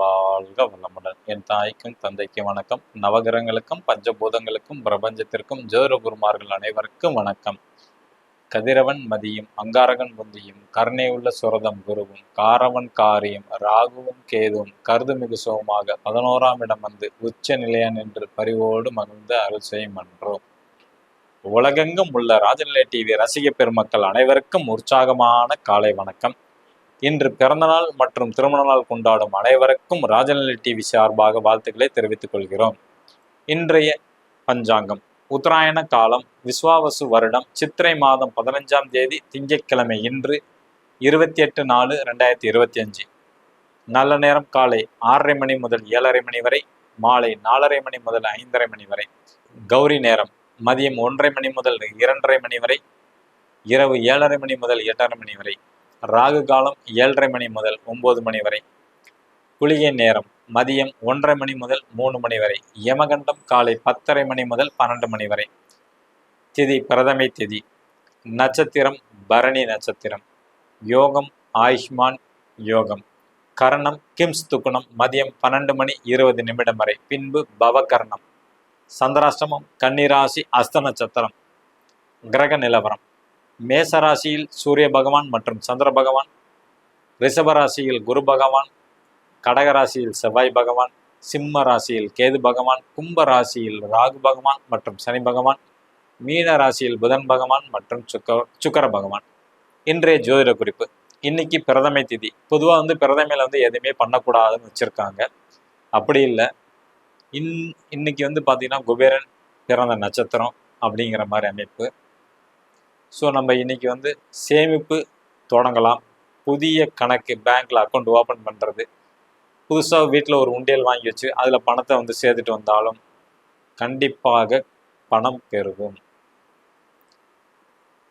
வாழ்க வளமுடன். என் தாய்க்கும் தந்தைக்கும் வணக்கம். நவகிரகங்களுக்கும் பஞ்சபூதங்களுக்கும் பிரபஞ்சத்திற்கும் ஜோரகுருமார்கள் அனைவருக்கும் வணக்கம். கதிரவன் மதியும் அங்காரகன் புந்தியும் கருணை உள்ள சுரதம் குருவும் காரவன் காரியம் ராகுவும் கேதுவும் கருதுமிகு சோமாக பதினோராம் இடம் வந்து உச்ச நிலையன் என்று பரிவோடு மகிழ்ந்து அருள் செய்யும் என்றோம் உலகெங்கும் உள்ள ராஜநிலை டிவி ரசிக பெருமக்கள் அனைவருக்கும் உற்சாகமான காலை வணக்கம். இன்று பிறந்தநாள் மற்றும் திருமண நாள் கொண்டாடும் அனைவருக்கும் ராஜநிலை டிவி சார்பாக வாழ்த்துக்களை தெரிவித்துக் கொள்கிறோம். இன்றைய பஞ்சாங்கம். உத்தராயண காலம் விஸ்வாவசு வருடம் சித்திரை மாதம் பதினஞ்சாம் தேதி திங்கட்கிழமை இன்று இருபத்தி எட்டு நாலு ரெண்டாயிரத்தி இருபத்தி அஞ்சு நல்ல நேரம் காலை ஆறரை மணி முதல் ஏழரை மணி வரை மாலை நாலரை மணி முதல் ஐந்தரை மணி வரை கௌரி நேரம் மதியம் ஒன்றரை மணி முதல் இரண்டரை மணி வரை இரவு ஏழரை மணி முதல் எட்டரை மணி வரை ராகு காலம் ஏழரை மணி முதல் ஒன்பது மணி வரை. குளிகை நேரம் மதியம் ஒன்றரை மணி முதல் மூணு மணி வரை. யமகண்டம் காலை பத்தரை மணி முதல் பன்னெண்டு மணி வரை. திதி பிரதமை திதி. நட்சத்திரம் பரணி நட்சத்திரம். யோகம் ஆயுஷ்மான் யோகம். கரணம் கிம்ஸ் துக்குணம் மதியம் பன்னெண்டு மணி இருபது நிமிடம் வரை. பின்பு பவகர்ணம். சந்திராஷ்டமம் கன்னிராசி அஸ்த நட்சத்திரம். கிரக நிலவரம். மேசராசியில் சூரிய பகவான் மற்றும் சந்திர பகவான் ரிஷபராசியில் குரு பகவான் கடகராசியில் செவ்வாய் பகவான் சிம்ம ராசியில் கேது பகவான் கும்ப ராசியில் ராகு பகவான் மற்றும் சனி பகவான் மீன ராசியில் புதன் பகவான் மற்றும் சுக்க சுக்கர பகவான். இன்றைய ஜோதிட குறிப்பு. இன்னைக்கு பிரதமை திதி. பொதுவாக வந்து பிரதமையில் வந்து எதுவுமே பண்ணக்கூடாதுன்னு வச்சுருக்காங்க. அப்படி இல்லை. இன் இன்னைக்கு வந்து பார்த்திங்கன்னா குபேரன் பிறந்த நட்சத்திரம் அப்படிங்கிற மாதிரி அமைப்பு. ஸோ நம்ம இன்னைக்கு வந்து சேமிப்பு தொடங்கலாம். புதிய கணக்கு பேங்க்ல அக்கௌண்ட் ஓப்பன் பண்ணுறது புதுசாக வீட்டில் ஒரு உண்டியல் வாங்கி வச்சு அதில் பணத்தை வந்து சேர்த்துட்டு வந்தாலும் கண்டிப்பாக பணம் பெருகும்.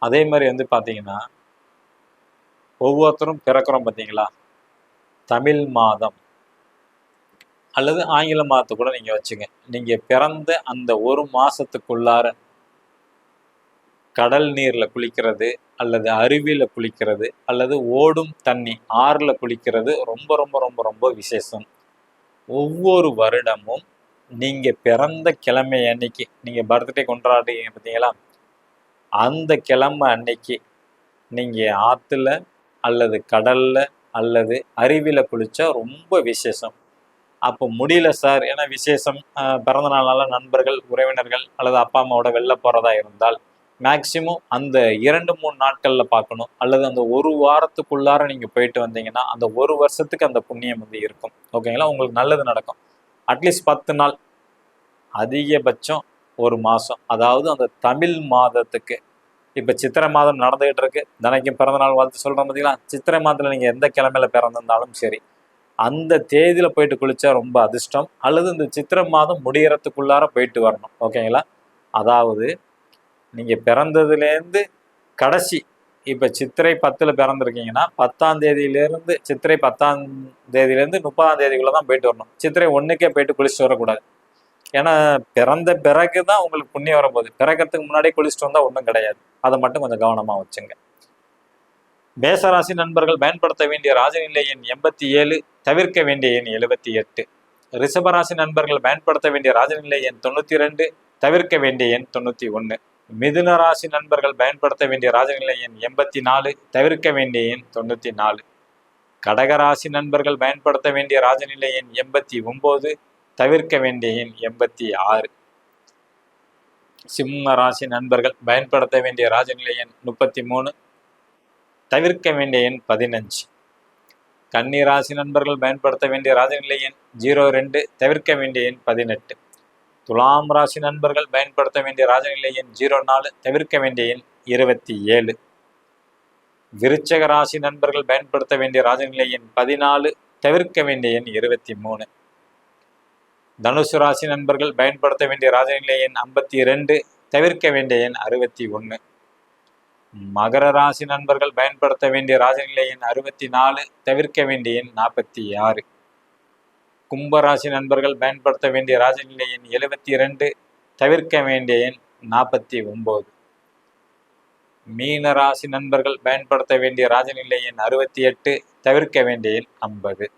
அதே மாதிரி வந்து பார்த்தீங்கன்னா ஒவ்வொருத்தரும் பிறக்கிறோம் பார்த்தீங்களா தமிழ் மாதம். அல்லது ஆங்கில மாதத்தை கூட நீங்கள் வச்சுங்க. நீங்கள் பிறந்த அந்த ஒரு மாதத்துக்குள்ளார கடல் நீரில் குளிக்கிறது அல்லது அருவியில் குளிக்கிறது அல்லது ஓடும் தண்ணி ஆறில் குளிக்கிறது ரொம்ப ரொம்ப ரொம்ப ரொம்ப விசேஷம். ஒவ்வொரு வருடமும் நீங்கள் பிறந்த கிழமை அன்னைக்கு நீங்கள் பர்த்டே கொண்டாடுறீங்க பார்த்தீங்களா அந்த கிழமை அன்னைக்கு நீங்கள் ஆற்றுல அல்லது கடலில் அல்லது அருவியில் குளித்தா ரொம்ப விசேஷம். அப்போ முடியல சார். ஏன்னா விசேஷம் பிறந்த நாளால் நண்பர்கள் உறவினர்கள் அல்லது அப்பா அம்மாவோட வெளில போகிறதா இருந்தால் மேக்சிமம் அந்த இரண்டு மூணு நாட்களில் பார்க்கணும். அல்லது அந்த ஒரு வாரத்துக்குள்ளார நீங்கள் போயிட்டு வந்தீங்கன்னா அந்த ஒரு வருஷத்துக்கு அந்த புண்ணியம் வந்து இருக்கும். ஓகேங்களா உங்களுக்கு நல்லது நடக்கும். அட்லீஸ்ட் பத்து நாள். அதிகபட்சம் ஒரு மாதம் அதாவது அந்த தமிழ் மாதத்துக்கு. இப்போ சித்திரை மாதம் நடந்துகிட்டு இருக்கு தனக்கும் பிறந்த நாள் வாழ்த்து சொல்கிறோம் பார்த்தீங்களா சித்திரை மாதத்தில் நீங்கள் எந்த கிழமையில பிறந்திருந்தாலும் சரி அந்த தேதியில் போயிட்டு குளித்தா ரொம்ப அதிர்ஷ்டம். அல்லது இந்த சித்திரை மாதம் முடிகிறதுக்குள்ளார போயிட்டு வரணும். ஓகேங்களா அதாவது நீங்கள் பிறந்ததுலேருந்து கடைசி இப்போ சித்திரை பத்தில் பிறந்திருக்கீங்கன்னா பத்தாம் தேதியிலேருந்து சித்திரை பத்தாம் தேதியிலேருந்து முப்பதாம் தேதிக்குள்ளே தான் போயிட்டு வரணும். சித்திரை ஒன்றுக்கே போயிட்டு குளிச்சுட்டு வரக்கூடாது. ஏன்னா பிறந்த பிறகு தான் உங்களுக்கு புண்ணியம் வரப்போகுது. பிறக்கிறதுக்கு முன்னாடியே குளிச்சுட்டு வந்தால் ஒன்றும் கிடையாது. அதை மட்டும் கொஞ்சம் கவனமாக வச்சுங்க. மேசராசி நண்பர்கள் பயன்படுத்த வேண்டிய ராஜநிலை எண் எண்பத்தி ஏழு தவிர்க்க வேண்டிய எண் எழுபத்தி எட்டு. ரிஷபராசி நண்பர்கள் பயன்படுத்த வேண்டிய ராஜநிலை எண் தொண்ணூற்றி ரெண்டு தவிர்க்க வேண்டிய எண் தொண்ணூற்றி ஒன்று மிதுன ராசி நண்பர்கள் பயன்படுத்த வேண்டிய ராஜநிலை எண் எண்பத்தி நாலு தவிர்க்க வேண்டிய எண் தொண்ணூற்றி நாலு கடகராசி நண்பர்கள் பயன்படுத்த வேண்டிய ராஜநிலை எண் எண்பத்தி ஒம்பது தவிர்க்க வேண்டிய எண் எண்பத்தி ஆறு சிம்ம ராசி நண்பர்கள் பயன்படுத்த வேண்டிய ராஜநிலை எண் முப்பத்தி மூணு தவிர்க்க வேண்டிய எண் பதினஞ்சு. கன்னி ராசி நண்பர்கள் பயன்படுத்த வேண்டிய ராஜநிலை எண் ஜீரோ ரெண்டு தவிர்க்க வேண்டிய எண் பதினெட்டு. துலாம் ராசி நண்பர்கள் பயன்படுத்த வேண்டிய ராஜநிலை எண் ஜீரோ நாலு தவிர்க்க வேண்டிய எண் இருபத்தி ஏழு. விருச்சக ராசி நண்பர்கள் பயன்படுத்த வேண்டிய ராஜநிலை எண் பதினாலு தவிர்க்க வேண்டிய எண் இருபத்தி மூணு. தனுசு ராசி நண்பர்கள் பயன்படுத்த வேண்டிய ராஜநிலை எண் ஐம்பத்தி ரெண்டு தவிர்க்க வேண்டிய எண் அறுபத்தி ஒன்று மகர ராசி நண்பர்கள் பயன்படுத்த வேண்டிய ராஜநிலை எண் அறுபத்தி நாலு தவிர்க்க வேண்டிய எண் நாற்பத்தி ஆறு. கும்பராசி நண்பர்கள் பயன்படுத்த வேண்டிய ராஜநிலை எண் எழுபத்தி இரண்டு தவிர்க்க வேண்டிய எண் நாற்பத்தி ஒன்பது மீன ராசி நண்பர்கள் பயன்படுத்த வேண்டிய ராஜநிலை எண் அறுபத்தி எட்டு தவிர்க்க வேண்டிய எண் ஐம்பது.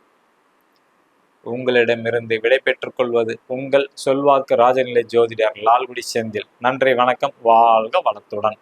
உங்களிடமிருந்து விடை பெற்றுக்கொள்வது உங்கள் சொல்வாக்கு ராஜநிலை ஜோதிடர் லால்குடி செந்தில். நன்றி வணக்கம் வாழ்க வளத்துடன்.